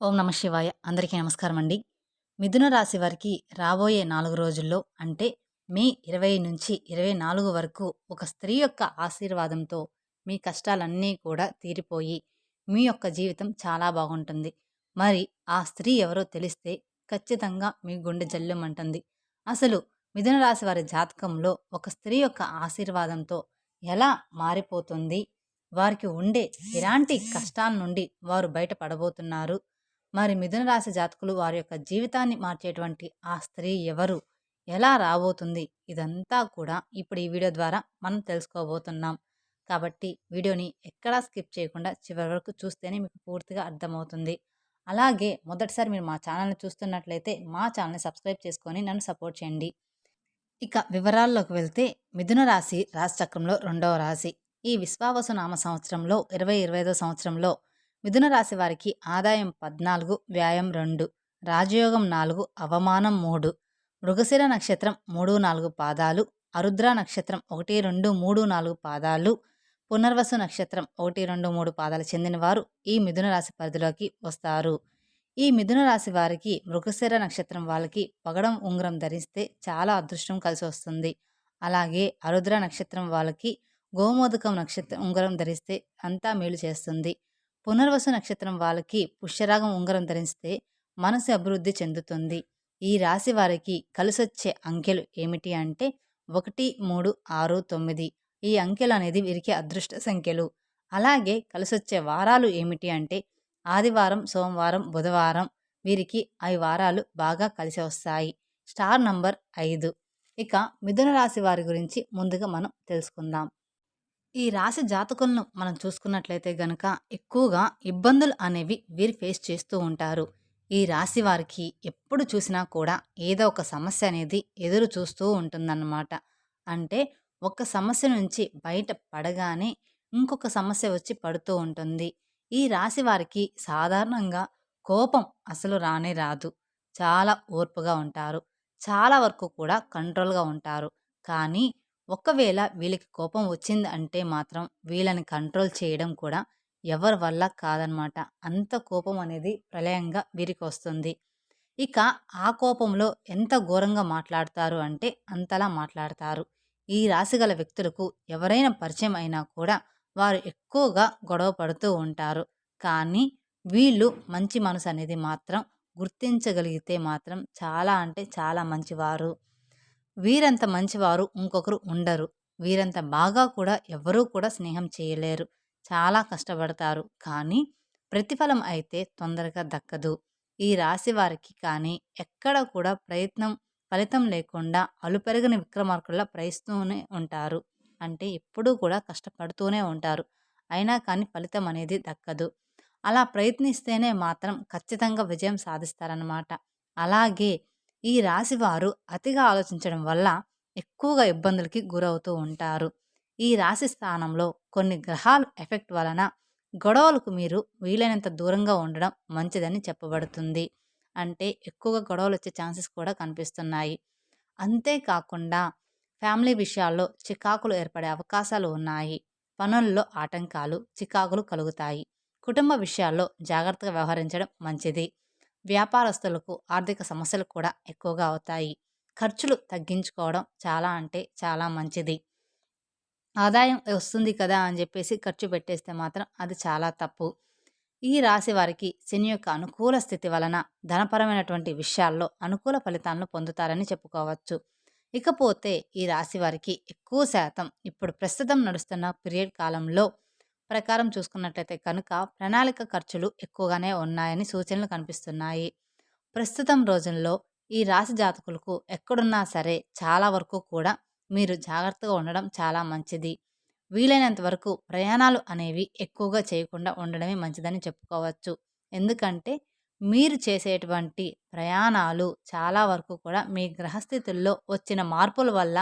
ఓం నమ శివాయ. అందరికీ నమస్కారం అండి. మిథున రాశి వారికి రాబోయే నాలుగు రోజుల్లో అంటే మే ఇరవై నుంచి ఇరవై నాలుగు వరకు ఒక స్త్రీ యొక్క ఆశీర్వాదంతో మీ కష్టాలన్నీ కూడా తీరిపోయి మీ యొక్క జీవితం చాలా బాగుంటుంది. మరి ఆ స్త్రీ ఎవరో తెలిస్తే ఖచ్చితంగా మీ గుండె జల్లుమంటుంది అసలు మిథున రాశి వారి జాతకంలో ఒక స్త్రీ యొక్క ఆశీర్వాదంతో ఎలా మారిపోతుంది? వారికి ఉండే ఎలాంటి కష్టాల నుండి వారు బయటపడబోతున్నారు. మరి మిథున రాశి జాతకులు వారి యొక్క జీవితాన్ని మార్చేటువంటి ఆ స్త్రీ ఎవరు? ఎలా రాబోతుంది? ఇదంతా కూడా ఇప్పుడు ఈ వీడియో ద్వారా మనం తెలుసుకోబోతున్నాం. కాబట్టి వీడియోని ఎక్కడా స్కిప్ చేయకుండా చివరి వరకు చూస్తేనే మీకు పూర్తిగా అర్థమవుతుంది. అలాగే మొదటిసారి మీరు మా ఛానల్ని చూస్తున్నట్లయితే మా ఛానల్ని సబ్స్క్రైబ్ చేసుకొని నన్ను సపోర్ట్ చేయండి. ఇక వివరాల్లోకి వెళ్తే మిథున రాశి రాశిచక్రంలో రెండవ రాశి. ఈ విశ్వావసు నామ సంవత్సరంలో ఇరవై ఇరవై ఐదో సంవత్సరంలో మిథున రాశి వారికి ఆదాయం పద్నాలుగు వ్యాయం రెండు రాజయోగం నాలుగు అవమానం మూడు మృగశిర నక్షత్రం మూడు నాలుగు పాదాలు అరుద్ర నక్షత్రం ఒకటి రెండు మూడు నాలుగు పాదాలు పునర్వసు నక్షత్రం ఒకటి రెండు మూడు పాదాలు చెందినవారు ఈ మిథున రాశి పరిధిలోకి వస్తారు. ఈ మిథున రాశి వారికి మృగశిర నక్షత్రం వాళ్ళకి పగడం ఉంగరం ధరిస్తే చాలా అదృష్టం కలిసి వస్తుంది. అలాగే అరుద్ర నక్షత్రం వాళ్ళకి గోమోదకం నక్షత్రం ఉంగరం ధరిస్తే అంతా మేలు చేస్తుంది. పునర్వసు నక్షత్రం వాళ్ళకి పుష్యరాగం ఉంగరం ధరిస్తే మనసు అభివృద్ధి చెందుతుంది. ఈ రాశి వారికి కలిసొచ్చే అంకెలు ఏమిటి అంటే ఒకటి మూడు ఆరు తొమ్మిది. ఈ అంకెలు అనేది వీరికి అదృష్ట సంఖ్యలు. అలాగే కలిసొచ్చే వారాలు ఏమిటి అంటే ఆదివారం సోమవారం బుధవారం వీరికి ఐ వారాలు బాగా కలిసి వస్తాయి. స్టార్ నంబర్ ఐదు. ఇక మిథున రాశి వారి గురించి ముందుగా మనం తెలుసుకుందాం. ఈ రాశి జాతకులను మనం చూసుకున్నట్లయితే గనక ఎక్కువగా ఇబ్బందులు అనేవి వీరు ఫేస్ చేస్తూ ఉంటారు. ఈ రాశి వారికి ఎప్పుడు చూసినా కూడా ఏదో ఒక సమస్య అనేది ఎదురు చూస్తూ ఉంటుందన్నమాట. అంటే ఒక సమస్య నుంచి బయట పడగానే ఇంకొక సమస్య వచ్చి పడుతూ ఉంటుంది. ఈ రాశి వారికి సాధారణంగా కోపం అసలు రానే రాదు. చాలా ఓర్పుగా ఉంటారు. చాలా వరకు కూడా కంట్రోల్గా ఉంటారు. కానీ ఒకవేళ వీళ్ళకి కోపం వచ్చింది అంటే మాత్రం వీళ్ళని కంట్రోల్ చేయడం కూడా ఎవరి వల్ల కాదనమాట. అంత కోపం అనేది ప్రళయంగా వీరికి వస్తుంది. ఇక ఆ కోపంలో ఎంత ఘోరంగా మాట్లాడతారు అంటే అంతలా మాట్లాడతారు. ఈ రాశిగల వ్యక్తులకు ఎవరైనా పరిచయం అయినా కూడా వారు ఎక్కువగా గొడవ పడుతూ ఉంటారు. కానీ వీళ్ళు మంచి మనసు అనేది మాత్రం గుర్తించగలిగితే మాత్రం చాలా అంటే చాలా మంచివారు. వీరంత మంచివారు ఇంకొకరు ఉండరు. వీరంత బాగా కూడా ఎవరూ కూడా స్నేహం చేయలేరు. చాలా కష్టపడతారు. కానీ ప్రతిఫలం అయితే తొందరగా దక్కదు. ఈ రాశి వారికి కానీ ఎక్కడ కూడా ప్రయత్నం ఫలితం లేకుండా అలుపెరగని విక్రమార్కుల్లా ప్రయత్నూనే ఉంటారు. అంటే ఎప్పుడూ కూడా కష్టపడుతూనే ఉంటారు. అయినా కానీ ఫలితం అనేది దక్కదు. అలా ప్రయత్నిస్తేనే మాత్రం ఖచ్చితంగా విజయం సాధిస్తారన్నమాట. అలాగే ఈ రాశివారు అతిగా ఆలోచించడం వల్ల ఎక్కువగా ఇబ్బందులకి గురవుతూ ఉంటారు. ఈ రాశి స్థానంలో కొన్ని గ్రహాలు ఎఫెక్ట్ వలన గొడవలకు మీరు వీలైనంత దూరంగా ఉండడం మంచిదని చెప్పబడుతుంది. అంటే ఎక్కువగా గొడవలు వచ్చే ఛాన్సెస్ కూడా కనిపిస్తున్నాయి. అంతేకాకుండా ఫ్యామిలీ విషయాల్లో చికాకులు ఏర్పడే అవకాశాలు ఉన్నాయి. పనుల్లో ఆటంకాలు చికాకులు కలుగుతాయి. కుటుంబ విషయాల్లో జాగ్రత్తగా వ్యవహరించడం మంచిది. వ్యాపారస్తులకు ఆర్థిక సమస్యలు కూడా ఎక్కువగా అవుతాయి. ఖర్చులు తగ్గించుకోవడం చాలా అంటే చాలా మంచిది. ఆదాయం వస్తుంది కదా అని చెప్పేసి ఖర్చు పెట్టేస్తే మాత్రం అది చాలా తప్పు. ఈ రాశి వారికి శని యొక్క అనుకూల స్థితి వలన ధనపరమైనటువంటి విషయాల్లో అనుకూల ఫలితాలను పొందుతారని చెప్పుకోవచ్చు. ఇకపోతే ఈ రాశి వారికి ఎక్కువ శాతం ఇప్పుడు ప్రస్తుతం నడుస్తున్న పీరియడ్ కాలంలో ప్రకారం చూసుకున్నట్లయితే కనుక ప్రణాళిక ఖర్చులు ఎక్కువగానే ఉన్నాయని సూచనలు కనిపిస్తున్నాయి. ప్రస్తుతం రోజుల్లో ఈ రాశి జాతకులకు ఎక్కడున్నా సరే చాలా వరకు కూడా మీరు జాగ్రత్తగా ఉండడం చాలా మంచిది. వీలైనంత వరకు ప్రయాణాలు అనేవి ఎక్కువగా చేయకుండా ఉండడమే మంచిదని చెప్పుకోవచ్చు. ఎందుకంటే మీరు చేసేటువంటి ప్రయాణాలు చాలా వరకు కూడా మీ గ్రహస్థితుల్లో వచ్చిన మార్పుల వల్ల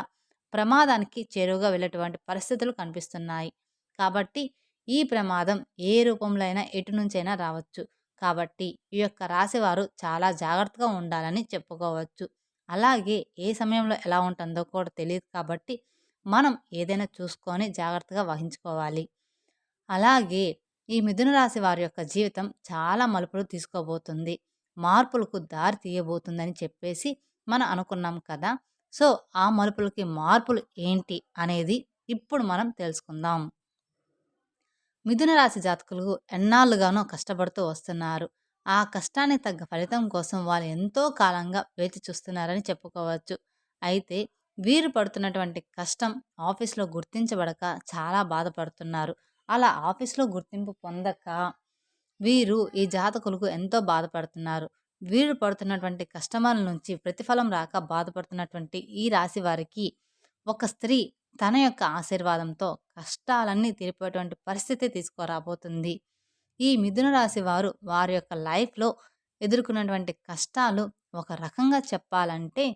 ప్రమాదానికి చేరువుగా వెళ్ళేటువంటి పరిస్థితులు కనిపిస్తున్నాయి. కాబట్టి ఈ ప్రమాదం ఏ రూపంలో అయినా ఎటు నుంచైనా రావచ్చు. కాబట్టి ఈ యొక్క రాశివారు చాలా జాగ్రత్తగా ఉండాలని చెప్పుకోవచ్చు. అలాగే ఏ సమయంలో ఎలా ఉంటుందో కూడా తెలియదు కాబట్టి మనం ఏదైనా చూసుకొని జాగ్రత్తగా వహించుకోవాలి. అలాగే ఈ మిథున రాశి వారి యొక్క జీవితం చాలా మలుపులు తీసుకోబోతుంది. మార్పులకు దారి తీయబోతుందని చెప్పేసి మనం అనుకున్నాం కదా. సో ఆ మలుపులకి మార్పులు ఏంటి అనేది ఇప్పుడు మనం తెలుసుకుందాం. మిథున రాశి జాతకులు ఎన్నాళ్ళుగానో కష్టపడుతూ వస్తున్నారు. ఆ కష్టానికి తగ్గ ఫలితం కోసం వాళ్ళు ఎంతో కాలంగా వేచి చూస్తున్నారని చెప్పుకోవచ్చు. అయితే వీరు పడుతున్నటువంటి కష్టం ఆఫీస్లో గుర్తించబడక చాలా బాధపడుతున్నారు. అలా ఆఫీస్లో గుర్తింపు పొందక వీరు ఈ జాతకులకు ఎంతో బాధపడుతున్నారు. వీరు పడుతున్నటువంటి కష్టమాల నుంచి ప్రతిఫలం రాక బాధపడుతున్నటువంటి ఈ రాశి వారికి ఒక స్త్రీ తన యొక్క ఆశీర్వాదంతో కష్టాలన్నీ తీరిపోయేటువంటి పరిస్థితి తీసుకురాబోతుంది. ఈ మిథున రాశి వారు వారి యొక్క లైఫ్లో ఎదుర్కొన్నటువంటి కష్టాలు ఒక రకంగా చెప్పాలంటే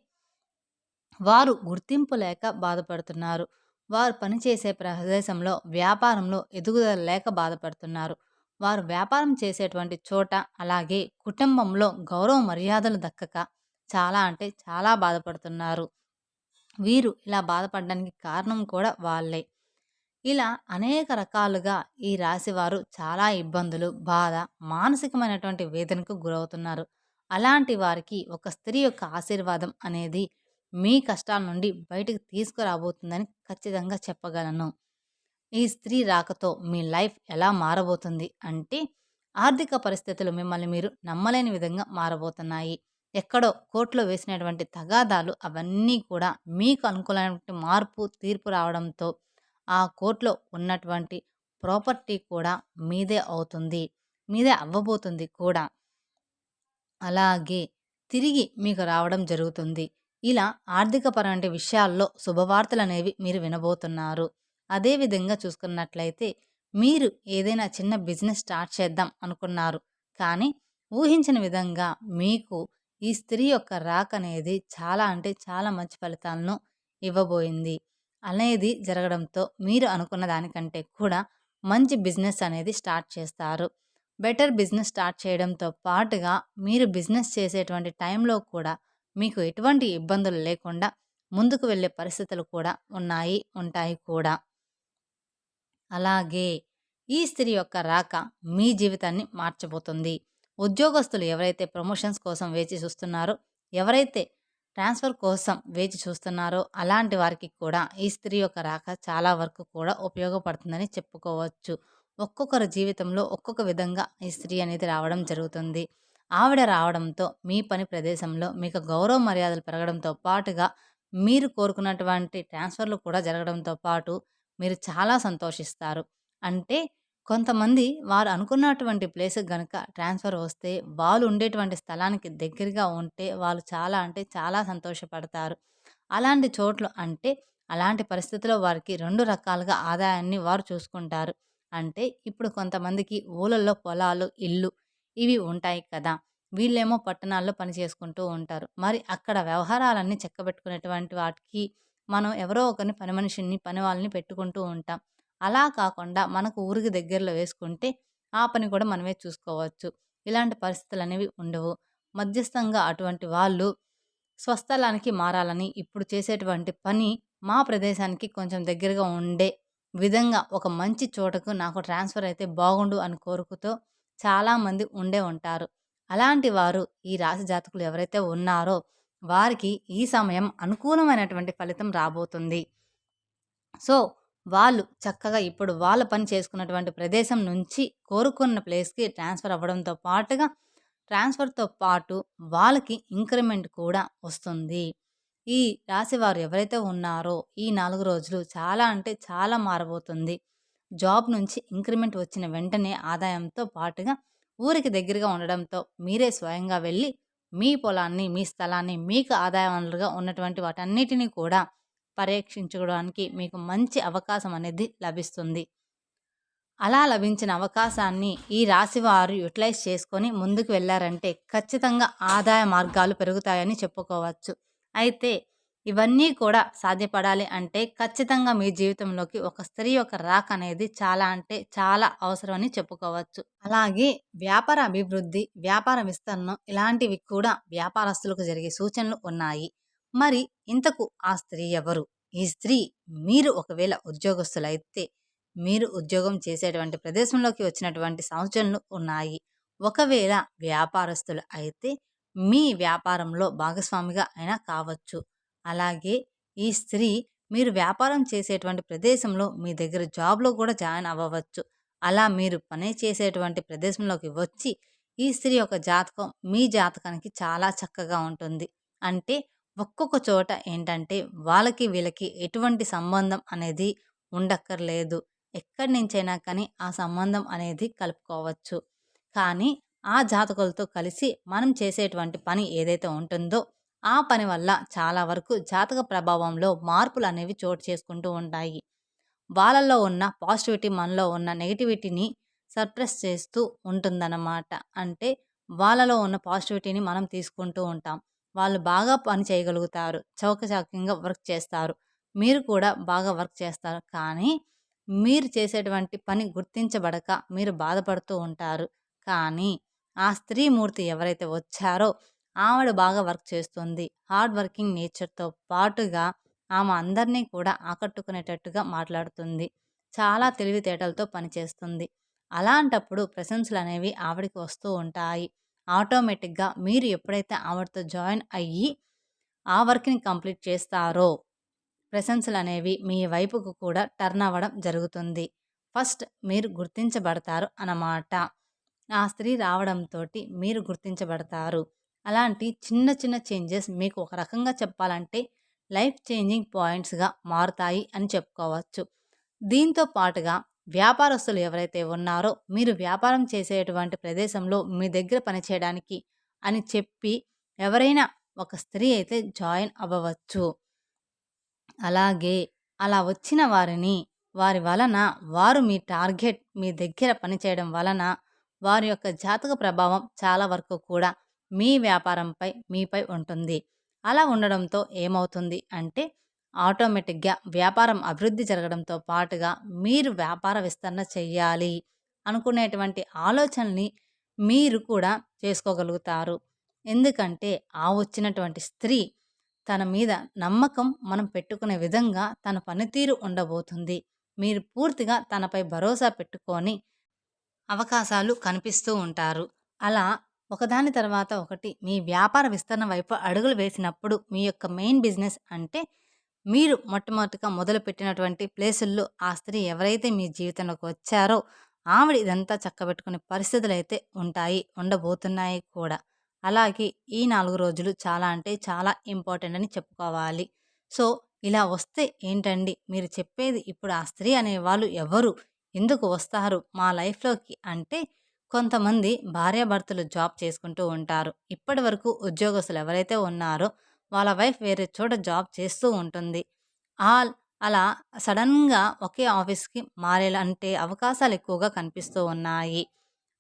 వారు గుర్తింపు లేక బాధపడుతున్నారు. వారు పనిచేసే ప్రదేశంలో వ్యాపారంలో ఎదుగుదల లేక బాధపడుతున్నారు. వారు వ్యాపారం చేసేటువంటి చోట అలాగే కుటుంబంలో గౌరవ మర్యాదలు దక్కక చాలా అంటే చాలా బాధపడుతున్నారు. వీరు ఇలా బాధపడడానికి కారణం కూడా వాళ్ళే. ఇలా అనేక రకాలుగా ఈ రాశివారు చాలా ఇబ్బందులు బాధ మానసికమైనటువంటి వేదనకు గురవుతున్నారు. అలాంటి వారికి ఒక స్త్రీ యొక్క ఆశీర్వాదం అనేది మీ కష్టాల నుండి బయటకు తీసుకురాబోతుందని ఖచ్చితంగా చెప్పగలను. ఈ స్త్రీ రాకతో మీ లైఫ్ ఎలా మారబోతుంది అంటే ఆర్థిక పరిస్థితులు మిమ్మల్ని మీరు నమ్మలేని విధంగా మారబోతున్నాయి. ఎక్కడో కోర్టులో వేసినటువంటి తగాదాలు అవన్నీ కూడా మీకు అనుకూలమైనటువంటి మార్పు తీర్పు రావడంతో ఆ కోర్టులో ఉన్నటువంటి ప్రాపర్టీ కూడా మీదే అవుతుంది. మీదే అవ్వబోతుంది కూడా. అలాగే తిరిగి మీకు రావడం జరుగుతుంది. ఇలా ఆర్థికపరమైన విషయాల్లో శుభవార్తలు అనేవి మీరు వినబోతున్నారు. అదేవిధంగా చూసుకున్నట్లయితే మీరు ఏదైనా చిన్న బిజినెస్ స్టార్ట్ చేద్దాం అనుకున్నారు. కానీ ఊహించిన విధంగా మీకు ఈ స్త్రీ యొక్క రాక అనేది చాలా అంటే చాలా మంచి ఫలితాలను ఇవ్వబోయింది. అనేది జరగడంతో మీరు అనుకున్న దానికంటే కూడా మంచి బిజినెస్ అనేది స్టార్ట్ చేస్తారు. బెటర్ బిజినెస్ స్టార్ట్ చేయడంతో పాటుగా మీరు బిజినెస్ చేసేటువంటి టైంలో కూడా మీకు ఎటువంటి ఇబ్బందులు లేకుండా ముందుకు వెళ్ళే పరిస్థితులు కూడా ఉన్నాయి ఉంటాయి కూడా. అలాగే ఈ స్త్రీ యొక్క రాక మీ జీవితాన్ని మార్చబోతుంది. ఉద్యోగస్తులు ఎవరైతే ప్రమోషన్స్ కోసం వేచి చూస్తున్నారో ఎవరైతే ట్రాన్స్ఫర్ కోసం వేచి చూస్తున్నారో అలాంటి వారికి కూడా ఈ స్త్రీ యొక్క రాక చాలా వరకు కూడా ఉపయోగపడుతుందని చెప్పుకోవచ్చు. ఒక్కొక్కరి జీవితంలో ఒక్కొక్క విధంగా ఈ స్త్రీ అనేది రావడం జరుగుతుంది. ఆవిడ రావడంతో మీ పని ప్రదేశంలో మీకు గౌరవ మర్యాదలు పెరగడంతో పాటుగా మీరు కోరుకున్నటువంటి ట్రాన్స్ఫర్లు కూడా జరగడంతో పాటు మీరు చాలా సంతోషిస్తారు. అంటే కొంతమంది వారు అనుకున్నటువంటి ప్లేస్కి గనుక ట్రాన్స్ఫర్ వస్తే వాళ్ళు ఉండేటువంటి స్థలానికి దగ్గరగా ఉంటే వాళ్ళు చాలా అంటే చాలా సంతోషపడతారు. అలాంటి చోట్లు అంటే అలాంటి పరిస్థితుల్లో వారికి రెండు రకాలుగా ఆదాయాన్ని వారు చూసుకుంటారు. అంటే ఇప్పుడు కొంతమందికి ఊళ్ళల్లో పొలాలు ఇల్లు ఇవి ఉంటాయి కదా వీళ్ళేమో పట్టణాల్లో పని చేసుకుంటూ ఉంటారు. మరి అక్కడ వ్యవహారాలన్నీ చెక్కబెట్టుకునేటువంటి వాటికి మనం ఎవరో ఒకరిని పని మనిషిని పని వాళ్ళని పెట్టుకుంటూ ఉంటాం. అలా కాకుండా మనకు ఊరికి దగ్గరలో వేసుకుంటే ఆ పని కూడా మనమే చూసుకోవచ్చు. ఇలాంటి పరిస్థితులు అనేవి ఉండవు. మధ్యస్థంగా అటువంటి వాళ్ళు స్వస్థలానికి మారాలని ఇప్పుడు చేసేటువంటి పని మా ప్రదేశానికి కొంచెం దగ్గరగా ఉండే విధంగా ఒక మంచి చోటకు నాకు ట్రాన్స్ఫర్ అయితే బాగుండు అని కోరుకుతో చాలామంది ఉండే ఉంటారు. అలాంటి వారు ఈ రాశి జాతకులు ఎవరైతే ఉన్నారో వారికి ఈ సమయం అనుకూలమైనటువంటి ఫలితం రాబోతుంది. సో వాళ్ళు చక్కగా ఇప్పుడు వాళ్ళ పని చేసుకున్నటువంటి ప్రదేశం నుంచి కోరుకున్న ప్లేస్కి ట్రాన్స్ఫర్ అవ్వడంతో పాటుగా ట్రాన్స్ఫర్తో పాటు వాళ్ళకి ఇంక్రిమెంట్ కూడా వస్తుంది. ఈ రాశివారు ఎవరైతే ఉన్నారో ఈ నాలుగు రోజులు చాలా అంటే చాలా మారబోతుంది. జాబ్ నుంచి ఇంక్రిమెంట్ వచ్చిన వెంటనే ఆదాయంతో పాటుగా ఊరికి దగ్గరగా ఉండడంతో మీరే స్వయంగా వెళ్ళి మీ పొలాన్ని మీ స్థలాన్ని మీకు ఆదాయ వనరులుగా ఉన్నటువంటి వాటన్నిటినీ కూడా పరీక్షించుకోవడానికి మీకు మంచి అవకాశం అనేది లభిస్తుంది. అలా లభించిన అవకాశాన్ని ఈ రాశి వారు యూటిలైజ్ చేసుకొని ముందుకు వెళ్ళారంటే ఖచ్చితంగా ఆదాయ మార్గాలు పెరుగుతాయని చెప్పుకోవచ్చు. అయితే ఇవన్నీ కూడా సాధ్యపడాలి అంటే ఖచ్చితంగా మీ జీవితంలోకి ఒక స్త్రీ యొక్క రాక్ అనేది చాలా అంటే చాలా అవసరం అని చెప్పుకోవచ్చు. అలాగే వ్యాపార అభివృద్ధి వ్యాపార విస్తరణ ఇలాంటివి కూడా వ్యాపారస్తులకు జరిగే సూచనలు ఉన్నాయి. మరి ఇంతకు ఆ స్త్రీ ఎవరు? ఈ స్త్రీ మీరు ఒకవేళ ఉద్యోగస్తులైతే మీరు ఉద్యోగం చేసేటువంటి ప్రదేశంలోకి వచ్చినటువంటి సంవత్సరాలు ఉన్నాయి. ఒకవేళ వ్యాపారస్తులు అయితే మీ వ్యాపారంలో భాగస్వామిగా అయినా కావచ్చు. అలాగే ఈ స్త్రీ మీరు వ్యాపారం చేసేటువంటి ప్రదేశంలో మీ దగ్గర జాబ్లో కూడా జాయిన్ అవ్వవచ్చు. అలా మీరు పని చేసేటువంటి ప్రదేశంలోకి వచ్చి ఈ స్త్రీ యొక్క జాతకం మీ జాతకానికి చాలా చక్కగా ఉంటుంది. అంటే ఒక్కొక్క చోట ఏంటంటే వాళ్ళకి వీళ్ళకి ఎటువంటి సంబంధం అనేది ఉండక్కర్లేదు. ఎక్కడి నుంచైనా కానీ ఆ సంబంధం అనేది కలుపుకోవచ్చు. కానీ ఆ జాతకులతో కలిసి మనం చేసేటువంటి పని ఏదైతే ఉంటుందో ఆ పని వల్ల చాలా వరకు జాతక ప్రభావంలో మార్పులు అనేవి చోటు చేసుకుంటూ ఉంటాయి. వాళ్ళల్లో ఉన్న పాజిటివిటీ మనలో ఉన్న నెగిటివిటీని సర్ప్రెస్ చేస్తూ ఉంటుందన్నమాట. అంటే వాళ్ళలో ఉన్న పాజిటివిటీని మనం తీసుకుంటూ ఉంటాం. వాళ్ళు బాగా పని చేయగలుగుతారు. చౌకచౌక్యంగా వర్క్ చేస్తారు. మీరు కూడా బాగా వర్క్ చేస్తారు. కానీ మీరు చేసేటువంటి పని గుర్తించబడక మీరు బాధపడుతూ ఉంటారు. కానీ ఆ స్త్రీమూర్తి ఎవరైతే వచ్చారో ఆవిడ బాగా వర్క్ చేస్తుంది. హార్డ్ వర్కింగ్ నేచర్తో పాటుగా ఆమె అందరినీ కూడా ఆకట్టుకునేటట్టుగా మాట్లాడుతుంది. చాలా తెలివితేటలతో పనిచేస్తుంది. అలాంటప్పుడు ప్రశంసలు అనేవి ఆవిడకి వస్తూ ఉంటాయి. ఆటోమేటిక్గా మీరు ఎప్పుడైతే ఆవిడతో జాయిన్ అయ్యి ఆ వర్క్ని కంప్లీట్ చేస్తారో ప్రశంసలు అనేవి మీ వైపుకు కూడా టర్న్ అవ్వడం జరుగుతుంది. ఫస్ట్ మీరు గుర్తించబడతారు అన్నమాట. ఆ స్త్రీ రావడంతో మీరు గుర్తించబడతారు. అలాంటి చిన్న చిన్న చేంజెస్ మీకు ఒక రకంగా చెప్పాలంటే లైఫ్ చేంజింగ్ పాయింట్స్గా మారుతాయి అని చెప్పుకోవచ్చు. దీంతో పాటుగా వ్యాపారస్తులు ఎవరైతే ఉన్నారో మీరు వ్యాపారం చేసేటువంటి ప్రదేశంలో మీ దగ్గర పనిచేయడానికి అని చెప్పి ఎవరైనా ఒక స్త్రీ అయితే జాయిన్ అవ్వవచ్చు. అలాగే అలా వచ్చిన వారిని వారి వలన వారు మీ టార్గెట్ మీ దగ్గర పనిచేయడం వలన వారి యొక్క జాతక ప్రభావం చాలా వరకు కూడా మీ వ్యాపారంపై మీపై ఉంటుంది. అలా ఉండడంతో ఏమవుతుంది అంటే ఆటోమేటిక్గా వ్యాపారం అభివృద్ధి జరగడంతో పాటుగా మీరు వ్యాపార విస్తరణ చెయ్యాలి అనుకునేటువంటి ఆలోచనల్ని మీరు కూడా చేసుకోగలుగుతారు. ఎందుకంటే ఆ వచ్చినటువంటి స్త్రీ తన మీద నమ్మకం మనం పెట్టుకునే విధంగా తన పనితీరు ఉండబోతుంది. మీరు పూర్తిగా తనపై భరోసా పెట్టుకొని అవకాశాలు కనిపిస్తూ ఉంటారు. అలా ఒకదాని తర్వాత ఒకటి మీ వ్యాపార విస్తరణ వైపు అడుగులు వేసినప్పుడు మీ యొక్క మెయిన్ బిజినెస్ అంటే మీరు మొట్టమొదటిగా మొదలుపెట్టినటువంటి ప్లేసుల్లో ఆ స్త్రీ ఎవరైతే మీ జీవితంలోకి వచ్చారో ఆవిడ ఇదంతా చక్కబెట్టుకునే పరిస్థితులు అయితే ఉంటాయి ఉండబోతున్నాయి కూడా. అలాగే ఈ నాలుగు రోజులు చాలా అంటే చాలా ఇంపార్టెంట్ అని చెప్పుకోవాలి. సో ఇలా వస్తే ఏంటండి? మీరు చెప్పేది ఇప్పుడు ఆ స్త్రీ అనేవాళ్ళు ఎవరు? ఎందుకు వస్తారు? మా లైఫ్లోకి అంటే కొంతమంది భార్యాభర్తలు జాబ్ చేసుకుంటూ ఉంటారు. ఇప్పటి వరకు ఉద్యోగస్తులు ఎవరైతే ఉన్నారో వాళ్ళ వైఫ్ వేరే చోట జాబ్ చేస్తూ ఉంటుంది. ఆల్ అలా సడన్గా ఒకే ఆఫీస్కి మారేలంటే అవకాశాలు ఎక్కువగా కనిపిస్తూ ఉన్నాయి.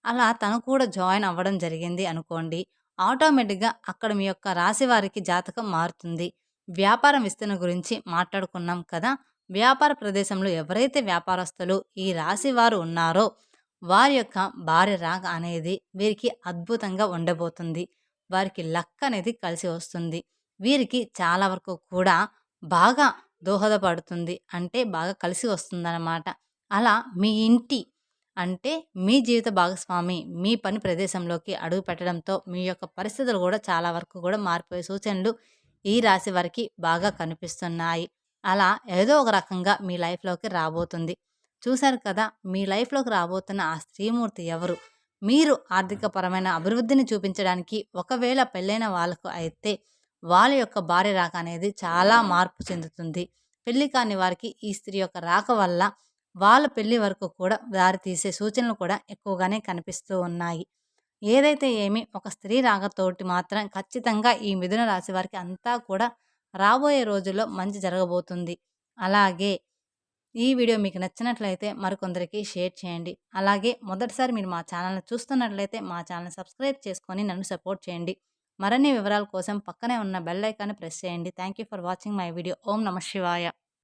అలా తను కూడా జాయిన్ అవ్వడం జరిగింది అనుకోండి. ఆటోమేటిక్గా అక్కడ మీ యొక్క రాశి వారికి జాతకం మారుతుంది. వ్యాపారం విస్తరణ గురించి మాట్లాడుకున్నాం కదా! వ్యాపార ప్రదేశంలో ఎవరైతే వ్యాపారస్తులు ఈ రాశి వారు ఉన్నారో వారి యొక్క భార్య రాక అనేది వీరికి అద్భుతంగా ఉండబోతుంది. వారికి లక్ అనేది కలిసి వస్తుంది. వీరికి చాలా వరకు కూడా బాగా దోహదపడుతుంది. అంటే బాగా కలిసి వస్తుందన్నమాట. అలా మీ ఇంటి అంటే మీ జీవిత భాగస్వామి మీ పని ప్రదేశంలోకి అడుగు పెట్టడంతో మీ యొక్క పరిస్థితులు కూడా చాలా వరకు కూడా మారిపోయే సూచనలు ఈ రాశి వారికి బాగా కనిపిస్తున్నాయి. అలా ఏదో ఒక రకంగా మీ లైఫ్లోకి రాబోతుంది. చూశారు కదా మీ లైఫ్లోకి రాబోతున్న ఆ స్త్రీమూర్తి ఎవరు? మీరు ఆర్థికపరమైన అభివృద్ధిని చూపించడానికి ఒకవేళ పెళ్ళైన వాళ్ళకు అయితే వాళ్ళ యొక్క భార్య రాక అనేది చాలా మార్పు చెందుతుంది. పెళ్ళి కాని వారికి ఈ స్త్రీ యొక్క రాక వల్ల వాళ్ళ పెళ్ళి వరకు కూడా దారి తీసే సూచనలు కూడా ఎక్కువగానే కనిపిస్తూ ఉన్నాయి. ఏదైతే ఏమి ఒక స్త్రీ రాకతోటి మాత్రం ఖచ్చితంగా ఈ మిథున రాశి వారికి అంతా కూడా రాబోయే రోజుల్లో మంచి జరగబోతుంది. అలాగే ఈ వీడియో మీకు నచ్చినట్లయితే మరికొందరికి షేర్ చేయండి. అలాగే మొదటిసారి మీరు మా ఛానల్ని చూస్తున్నట్లయితే మా ఛానల్ సబ్స్క్రైబ్ చేసుకొని నన్ను సపోర్ట్ చేయండి. మరిన్ని వివరాల కోసం పక్కనే ఉన్న బెల్ ఐకాన్ని ప్రెస్ చేయండి. Thank you for watching my video. ఓం నమ శివాయ.